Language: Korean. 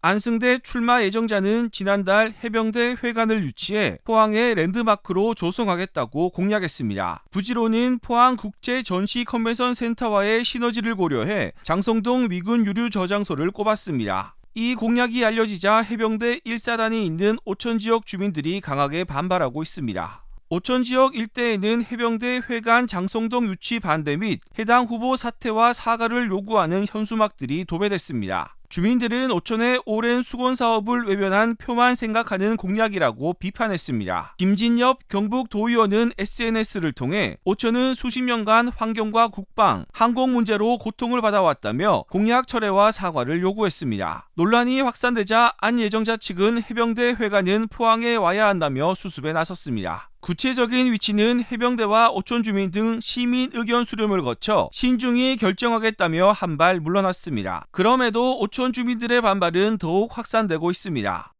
안승대 출마 예정자는 지난달 해병대 회관을 유치해 포항의 랜드마크로 조성하겠다고 공약했습니다. 부지로는 포항 국제 전시 컨벤션 센터와의 시너지를 고려해 장성동 미군 유류 저장소를 꼽았습니다. 이 공약이 알려지자 해병대 1사단이 있는 오천 지역 주민들이 강하게 반발하고 있습니다. 오천 지역 일대에는 해병대 회관 장성동 유치 반대 및 해당 후보 사퇴와 사과를 요구하는 현수막들이 도배됐습니다. 주민들은 오천의 오랜 수건 사업을 외면한 표만 생각하는 공약이라고 비판했습니다. 김진엽 경북 도의원은 SNS를 통해 오천은 수십 년간 환경과 국방, 항공 문제로 고통을 받아왔다며 공약 철회와 사과를 요구했습니다. 논란이 확산되자 안 예정자 측은 해병대 회관은 포항에 와야 한다며 수습에 나섰습니다. 구체적인 위치는 해병대와 오촌 주민 등 시민 의견 수렴을 거쳐 신중히 결정하겠다며 한 발 물러났습니다. 그럼에도 오촌 주민들의 반발은 더욱 확산되고 있습니다.